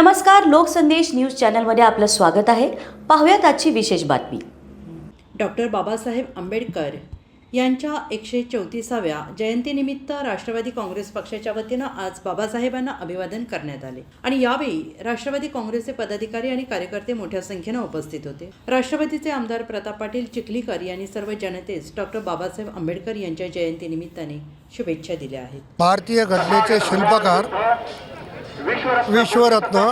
नमस्कार लोकसंदेश न्यूज चॅनलमध्ये आपलं स्वागत आहे. पाहूयात आजची विशेष बातमी. डॉक्टर बाबासाहेब आंबेडकर यांच्या एकशे चौतीसाव्या जयंतीनिमित्त राष्ट्रवादी काँग्रेस पक्षाच्या वतीनं आज बाबासाहेबांना अभिवादन करण्यात आले. आणि यावेळी राष्ट्रवादी काँग्रेसचे पदाधिकारी आणि कार्यकर्ते मोठ्या संख्येनं उपस्थित होते. राष्ट्रवादीचे आमदार प्रताप पाटील चिखलीकर यांनी सर्व जनतेस डॉक्टर बाबासाहेब आंबेडकर यांच्या जयंतीनिमित्ताने शुभेच्छा दिल्या आहेत. भारतीय घटनेचे शिल्पकार विश्वरत्न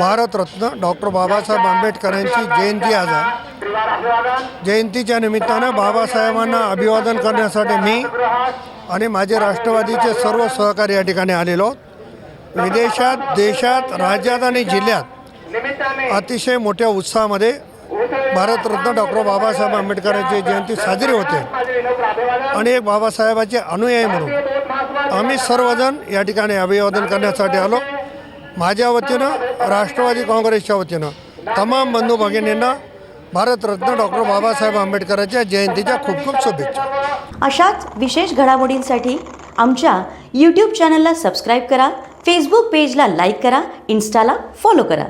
भारतरत्न डॉक्टर बाबासाहेब आंबेडकर. यांची जयंती आज आहे. जयंतीच्या निमित्तानं बाबासाहेबांना अभिवादन करण्यासाठी मी आणि माझे राष्ट्रवादीचे सर्व सहकारी या ठिकाणी आलेलो. विदेशात देशात राज्यात आणि जिल्ह्यात अतिशय मोठ्या उत्साहामध्ये भारतरत्न डॉक्टर बाबासाहेब आंबेडकरांची जयंती साजरी होते. आणि एक बाबासाहेबाचे अनुयायी म्हणून आम्ही सर्वजण या ठिकाणी अभिवादन करण्यासाठी आलो. माझ्या वतीनं राष्ट्रवादी काँग्रेसच्या वतीनं तमाम बंधू भगिनींना भारतरत्न डॉक्टर बाबासाहेब आंबेडकरांच्या जयंतीच्या खूप खूप शुभेच्छा. अशाच विशेष घडामोडींसाठी आमच्या यूट्यूब चॅनलला सबस्क्राईब करा फेसबुक पेजला लाईक करा इन्स्टाला फॉलो करा.